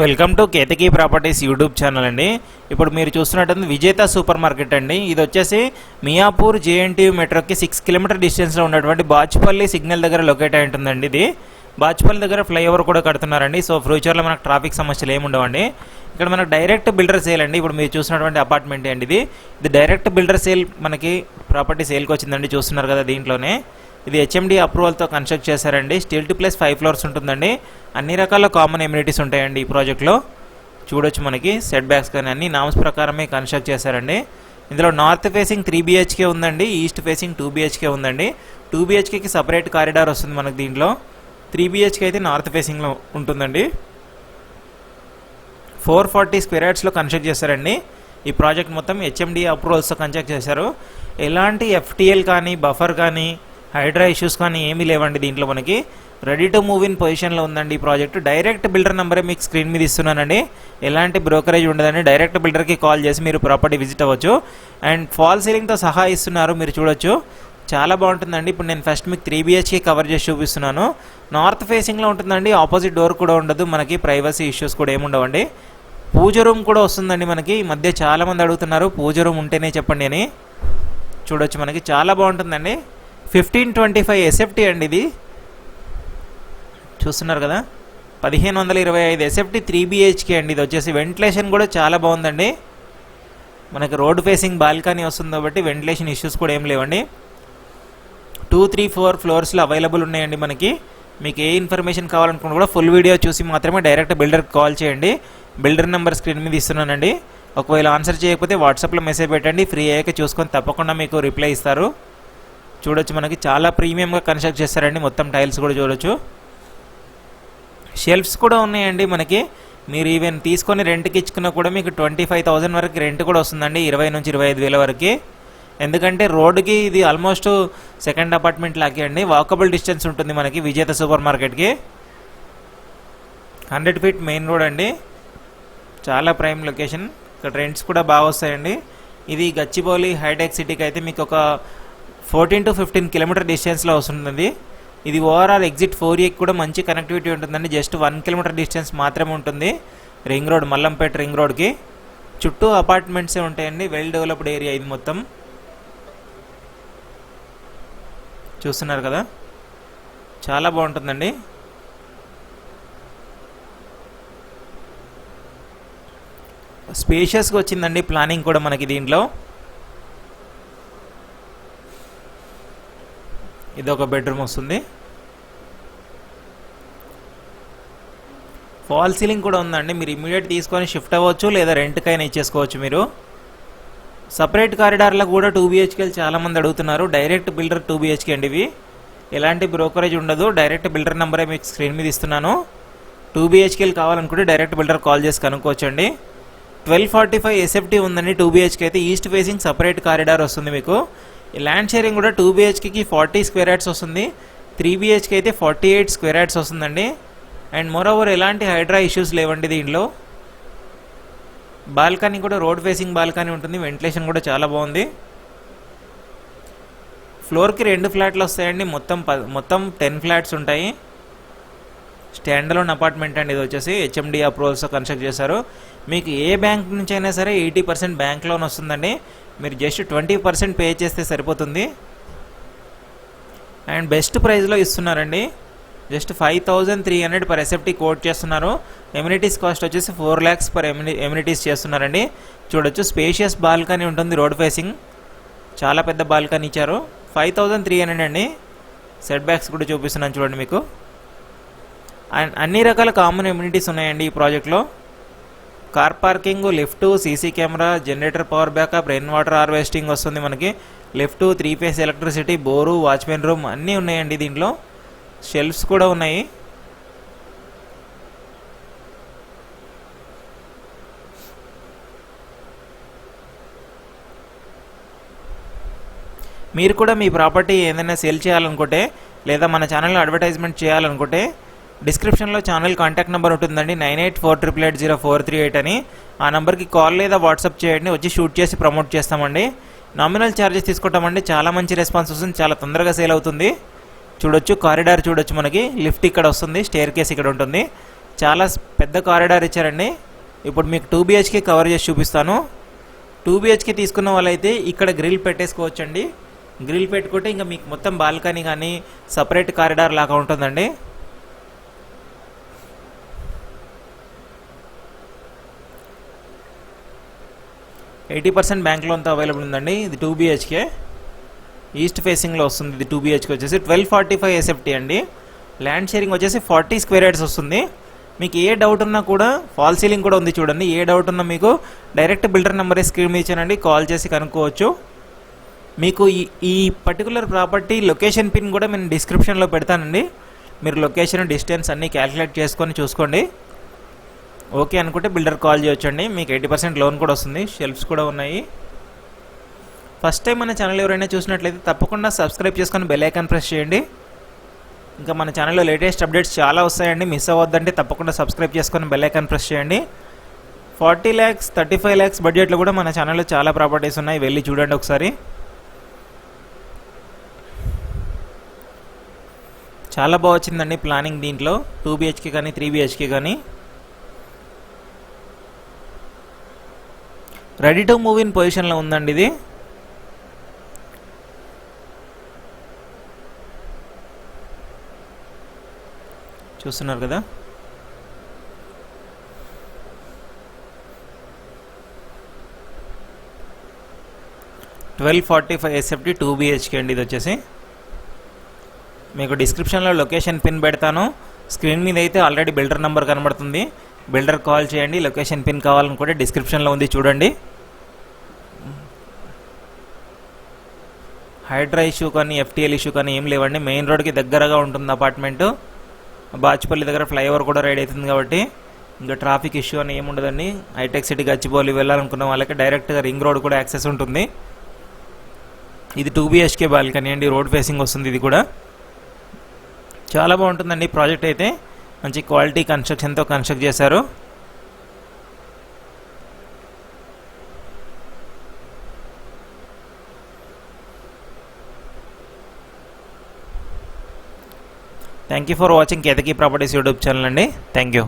Welcome to Ketaki properties YouTube channel అండి. ఇప్పుడు మీరు చూస్తున్నట్టు విజేత సూపర్ మార్కెట్ అండి. ఇది వచ్చేసి మియాపూర్ జేఎన్టీయూ మెట్రోకి సిక్స్ కిలోమీటర్ డిస్టెన్స్లో ఉన్నటువంటి బాచ్పల్లి సిగ్నల్ దగ్గర లొకేట్ అయి ఉంటుందండి ఇది. బాచ్పల్లి దగ్గర ఫ్లైఓవర్ కూడా కడుతున్నారండి. సో ఫ్యూచర్లో మనకు ట్రాఫిక్ సమస్యలు ఏమి ఉండవండి. ఇక్కడ మనకు డైరెక్ట్ బిల్డర్ సేల్ అండి. ఇప్పుడు మీరు చూసినటువంటి అపార్ట్మెంట్ అండి ఇది. ఇది డైరెక్ట్ బిల్డర్ సేల్ మనకి ప్రాపర్టీ సేల్కి వచ్చిందండి. చూస్తున్నారు కదా దీంట్లోనే. ఇది హెచ్ఎండి అప్రూవల్తో కన్స్ట్రక్ట్ చేశారండి. Steel to plus five floors ఉంటుందండి. అన్ని రకాల కామన్ ఎమ్యూనిటీస్ ఉంటాయండి ఈ ప్రాజెక్ట్లో చూడొచ్చు మనకి. సెట్ బ్యాక్స్ కానీ అన్ని నామ్స్ ప్రకారమే కన్స్ట్రక్ట్ చేశారండి. ఇందులో నార్త్ ఫేసింగ్ త్రీ బీహెచ్కే ఉందండి. ఈస్ట్ ఫేసింగ్ టూ బీహెచ్కే ఉందండి. టూ బీహెచ్కేకి సపరేట్ కారిడార్ వస్తుంది మనకు దీంట్లో. త్రీ బీహెచ్కే అయితే నార్త్ ఫేసింగ్లో ఉంటుందండి. ఫోర్ ఫార్టీ స్క్వేర్ యార్డ్స్లో కన్స్ట్రక్ట్ చేశారండి. ఈ ప్రాజెక్ట్ మొత్తం హెచ్ఎండి అప్రూవల్స్తో కన్స్ట్రక్ట్ చేశారు. ఎలాంటి ఎఫ్టీఎల్ కానీ బఫర్ కానీ హైడ్రా ఇష్యూస్ కానీ ఏమీ లేవండి దీంట్లో మనకి. రెడీ టు మూవ్ ఇన్ పొజిషన్లో ఉందండి ఈ ప్రాజెక్ట్ డైరెక్ట్ బిల్డర్ నెంబరే మీకు స్క్రీన్ మీద ఇస్తున్నానండి. ఎలాంటి బ్రోకరేజ్ ఉండదండి. డైరెక్ట్ బిల్డర్కి కాల్ చేసి మీరు ప్రాపర్టీ విజిట్ అవ్వచ్చు. అండ్ ఫాల్ సీలింగ్తో సహా ఇస్తున్నారు మీరు చూడొచ్చు. చాలా బాగుంటుందండి. ఇప్పుడు నేను ఫస్ట్ మీకు త్రీ బిహెచ్కే కవర్ చేసి చూపిస్తున్నాను. నార్త్ ఫేసింగ్లో ఉంటుందండి. ఆపోజిట్ డోర్ కూడా ఉండదు. మనకి ప్రైవసీ ఇష్యూస్ కూడా ఏముండవండి పూజ రూమ్ కూడా వస్తుందండి మనకి. ఈ మధ్య చాలామంది అడుగుతున్నారు. పూజ రూమ్ ఉంటేనే చెప్పండి అని. చూడొచ్చు మనకి. చాలా బాగుంటుందండి. ఫిఫ్టీన్ ట్వంటీ ఫైవ్ ఎస్ఎఫ్టీ అండి ఇది. చూస్తున్నారు కదా? పదిహేను వందల ఇరవై ఐదు ఎస్ఎఫ్టీ త్రీ బిహెచ్కే అండి ఇది. వచ్చేసి వెంటిలేషన్ కూడా చాలా బాగుందండి. మనకి రోడ్ ఫేసింగ్ బాల్కనీ వస్తుంది కాబట్టి వెంటిలేషన్ ఇష్యూస్ కూడా ఏం లేవండి. టూ త్రీ ఫోర్ ఫ్లోర్స్లో అవైలబుల్ ఉన్నాయండి మనకి. మీకు ఏ ఇన్ఫర్మేషన్ కావాలనుకున్నా కూడా ఫుల్ వీడియో చూసి మాత్రమే డైరెక్ట్ బిల్డర్కి కాల్ చేయండి. బిల్డర్ నెంబర్ స్క్రీన్ మీద ఇస్తున్నానండి. ఒకవేళ ఆన్సర్ చేయకపోతే వాట్సాప్లో మెసేజ్ పెట్టండి. ఫ్రీ అయ్యాక చూసుకొని తప్పకుండా మీకు రిప్లై ఇస్తారు. చూడొచ్చు మనకి. చాలా ప్రీమియంగా కన్స్ట్రక్ట్ చేస్తారండి. మొత్తం టైల్స్ కూడా చూడొచ్చు. షెల్ఫ్స్ కూడా ఉన్నాయండి మనకి. మీరు ఈవెన్ తీసుకొని రెంట్కి ఇచ్చుకున్నా కూడా మీకు ట్వంటీ ఫైవ్ థౌజండ్ వరకు రెంట్ కూడా వస్తుందండి. ఇరవై నుంచి ఇరవై ఐదు వేల వరకు. ఎందుకంటే రోడ్డుకి ఇది ఆల్మోస్ట్ సెకండ్ అపార్ట్మెంట్ లాగే అండి. వాకబుల్ డిస్టెన్స్ ఉంటుంది మనకి విజేత సూపర్ మార్కెట్కి. హండ్రెడ్ ఫీట్ మెయిన్ రోడ్ అండి. చాలా ప్రైమ్ లొకేషన్. ఇక్కడ రెంట్స్ కూడా బాగా వస్తాయండి. ఇది గచ్చిబౌలి హైటెక్ సిటీకి అయితే మీకు ఒక ఫోర్టీన్ టు ఫిఫ్టీన్ కిలోమీటర్ డిస్టెన్స్లో వస్తుంది ఇది ఓవరాల్ ఎగ్జిట్ ఫోర్ ఏకి కూడా మంచి కనెక్టివిటీ ఉంటుందండి. జస్ట్ వన్ కిలోమీటర్ డిస్టెన్స్ మాత్రమే ఉంటుంది. రింగ్ రోడ్ మల్లంపేట రింగ్ రోడ్కి. చుట్టూ అపార్ట్మెంట్సే ఉంటాయండి. వెల్ డెవలప్డ్ ఏరియా ఇది మొత్తం. చూస్తున్నారు కదా? చాలా బాగుంటుందండి. స్పేషియస్గా వచ్చిందండి ప్లానింగ్ కూడా మనకి దీంట్లో. ఇది ఒక బెడ్రూమ్ వస్తుంది. ఫాల్ సీలింగ్ కూడా ఉందండి. మీరు ఇమీడియట్ తీసుకొని షిఫ్ట్ అవ్వచ్చు లేదా రెంట్కైనా ఇచ్చేసుకోవచ్చు మీరు. సపరేట్ కారిడార్లో కూడా టూ బిహెచ్కేలు చాలామంది అడుగుతున్నారు. డైరెక్ట్ బిల్డర్ టూ బిహెచ్కే అండి ఇవి. ఎలాంటి బ్రోకరేజ్ ఉండదు. డైరెక్ట్ బిల్డర్ నెంబరే మీకు స్క్రీన్ మీద ఇస్తున్నాను. టూ బిహెచ్కేలు కావాలనుకుంటే డైరెక్ట్ బిల్డర్ కాల్ చేసి కనుక్కోవచ్చండి. ట్వెల్వ్ ఫార్టీ ఫైవ్ ఎస్ఎఫ్టీ ఉందండి టూ బిహెచ్కే అయితే. ఈస్ట్ ఫేసింగ్ సపరేట్ కారిడార్ వస్తుంది మీకు. ల్యాండ్ షేరింగ్ కూడా టూ బీహెచ్కేకి ఫార్టీ స్క్వేర్ యాడ్స్ వస్తుంది. త్రీ బీహెచ్కే అయితే ఫార్టీ ఎయిట్ స్క్వేర్ యాడ్స్ వస్తుందండి. అండ్ మోర్ ఓవర్ ఎలాంటి హైడ్రా ఇష్యూస్ లేవండి దీంట్లో. బాల్కనీ కూడా రోడ్ ఫేసింగ్ బాల్కనీ ఉంటుంది. వెంటిలేషన్ కూడా చాలా బాగుంది. ఫ్లోర్కి రెండు ఫ్లాట్లు వస్తాయండి. మొత్తం ప మొత్తం టెన్ ఫ్లాట్స్ ఉంటాయి. స్టాండలోన్ అపార్ట్మెంట్ అండి ఇది వచ్చేసి హెచ్ఎండి అప్రూవల్స్తో కన్స్ట్రక్ట్ చేశారు. మీకు ఏ బ్యాంక్ నుంచి అయినా సరే ఎయిటీ పర్సెంట్ బ్యాంక్ లోన్ వస్తుందండి. మీరు జస్ట్ ట్వంటీ పర్సెంట్ పే చేస్తే సరిపోతుంది. అండ్ బెస్ట్ ప్రైస్లో ఇస్తున్నారండి. Just five thousand three hundred per SFT quote చేస్తున్నారు. ఎమ్యూనిటీస్ కాస్ట్ వచ్చేసి ఫోర్ ల్యాక్స్ పర్ ఎమ్యూని ఎమ్యూనిటీస్ చేస్తున్నారండి. చూడొచ్చు స్పేషియస్ బాల్కనీ ఉంటుంది రోడ్ ఫేసింగ్. చాలా పెద్ద బాల్కనీ ఇచ్చారు. ఫైవ్ థౌజండ్ త్రీ హండ్రెడ్ అండి. సెట్ బ్యాక్స్ కూడా చూపిస్తున్నాను చూడండి మీకు. అన్ని రకాల కామన్ ఎమ్యూనిటీస్ ఉన్నాయండి ఈ ప్రాజెక్ట్లో car parking lift CC camera generator power backup rain water harvesting వస్తుంది మనకి. Lift three phase electricity bore watchman room అన్నీ ఉన్నాయండి దీంట్లో. షెల్ఫ్స్ కూడా ఉన్నాయి. మీరు కూడా మీ ప్రాపర్టీ ఏదైనా సేల్ చేయాలనుకుంటే లేదా మన ఛానల్లో అడ్వర్టైజ్మెంట్ చేయాలనుకుంటే డిస్క్రిప్షన్లో ఛానల్ కాంటాక్ట్ నెంబర్ ఉంటుందండి. Nine eight four triple eight zero four three eight అని. ఆ నెంబర్కి కాల్ లేదా వాట్సాప్ చేయండి. వచ్చి షూట్ చేసి ప్రమోట్ చేస్తామండి. నామినల్ ఛార్జెస్ తీసుకుంటామండి చాలా మంచి రెస్పాన్స్ వస్తుంది. చాలా తొందరగా సేల్ అవుతుంది. చూడొచ్చు. కారిడార్ చూడొచ్చు మనకి. లిఫ్ట్ ఇక్కడ వస్తుంది. స్టేర్ కేస్ ఇక్కడ ఉంటుంది. చాలా పెద్ద కారిడార్ ఇచ్చారండి. ఇప్పుడు మీకు టూ బిహెచ్కే కవర్ చేసి చూపిస్తాను. టూ బిహెచ్కే తీసుకున్న వాళ్ళైతే ఇక్కడ గ్రిల్ పెట్టేసుకోవచ్చండి. గ్రిల్ పెట్టుకుంటే ఇంకా మీకు మొత్తం బాల్కనీ కానీ సపరేట్ కారిడార్ లాగా ఉంటుందండి. ఎయిటీ పర్సెంట్ బ్యాంక్ లోన్తో అవైలబుల్ ఉందండి. ఇది టూ బిహెచ్కే ఈస్ట్ ఫేసింగ్లో వస్తుంది. ఇది టూ బీహెచ్కే వచ్చేసి ట్వెల్వ్ ఫార్టీ ఫైవ్ ఎస్ఎఫ్టీ అండి. ల్యాండ్ షేరింగ్ వచ్చేసి ఫార్టీ స్క్వేర్ యార్డ్స్ వస్తుంది. మీకు ఏ డౌట్ ఉన్నా కూడా ఫాల్ సీలింగ్ కూడా ఉంది చూడండి. ఏ డౌట్ ఉన్నా మీకు డైరెక్ట్ బిల్డర్ నెంబర్ స్క్రీన్ మీద ఇచ్చానండి. కాల్ చేసి కనుక్కోవచ్చు. మీకు ఈ ఈ పర్టికులర్ ప్రాపర్టీ లొకేషన్ పిన్ కూడా నేను డిస్క్రిప్షన్లో పెడతానండి. మీరు లొకేషన్ డిస్టెన్స్ అన్నీ క్యాలిక్యులేట్ చేసుకొని చూసుకోండి. ఓకే అనుకుంటే బిల్డర్ కాల్ చేయొచ్చండి. మీకు ఎయిటీ పర్సెంట్ లోన్ కూడా వస్తుంది. షెల్ఫ్స్ కూడా ఉన్నాయి. ఫస్ట్ టైం మన ఛానల్ ఎవరైనా చూసినట్లయితే తప్పకుండా సబ్స్క్రైబ్ చేసుకొని బెల్ ఐకాన్ ప్రెస్ చేయండి. ఇంకా మన ఛానల్లో లేటెస్ట్ అప్డేట్స్ చాలా వస్తాయండి. మిస్ అవ్వద్దంటే తప్పకుండా సబ్స్క్రైబ్ చేసుకొని బెల్ ఐకాన్ ప్రెస్ చేయండి. Forty lakhs thirty five lakhs బడ్జెట్లో కూడా మన ఛానల్లో చాలా ప్రాపర్టీస్ ఉన్నాయి. వెళ్ళి చూడండి ఒకసారి. చాలా బాగా వచ్చిందండి ప్లానింగ్ దీంట్లో. టూ బిహెచ్కే కానీ త్రీ బిహెచ్కే కానీ. రెడీ టు మూవ్ ఇన్ పొజిషన్లో ఉందండి ఇది. చూస్తున్నారు కదా? Twelve forty five SFT two BHK అండి ఇది వచ్చేసి. మీకు డిస్క్రిప్షన్లో లొకేషన్ పిన్ పెడతాను. స్క్రీన్ మీద అయితే ఆల్రెడీ బిల్డర్ నెంబర్ కనబడుతుంది. బిల్డర్ కాల్ చేయండి లొకేషన్ పిన్ కావాలనుకుంటే డిస్క్రిప్షన్లో ఉంది చూడండి. హైడ్రా ఇష్యూ కానీ ఎఫ్టీఎల్ ఇష్యూ కానీ ఏం లేవండి. మెయిన్ రోడ్కి దగ్గరగా ఉంటుంది అపార్ట్మెంటు. బాచుపల్లి దగ్గర ఫ్లైఓవర్ కూడా రైడ్ అవుతుంది కాబట్టి ఇంకా ట్రాఫిక్ ఇష్యూ అని ఏముండదండి హైటెక్ సిటీ గచ్చిబౌలి వెళ్ళాలనుకున్న వాళ్ళకి డైరెక్ట్గా రింగ్ రోడ్ కూడా యాక్సెస్ ఉంటుంది. ఇది టూ బిహెచ్కే బాల్కనీ అండి రోడ్ ఫేసింగ్ వస్తుంది ఇది కూడా. చాలా బాగుంటుందండి ప్రాజెక్ట్ అయితే. మంచి క్వాలిటీ కన్స్ట్రక్షన్తో కన్స్ట్రక్ట్ చేశారు. Thank you for watching Ketaki properties YouTube channel అండి. Thank you.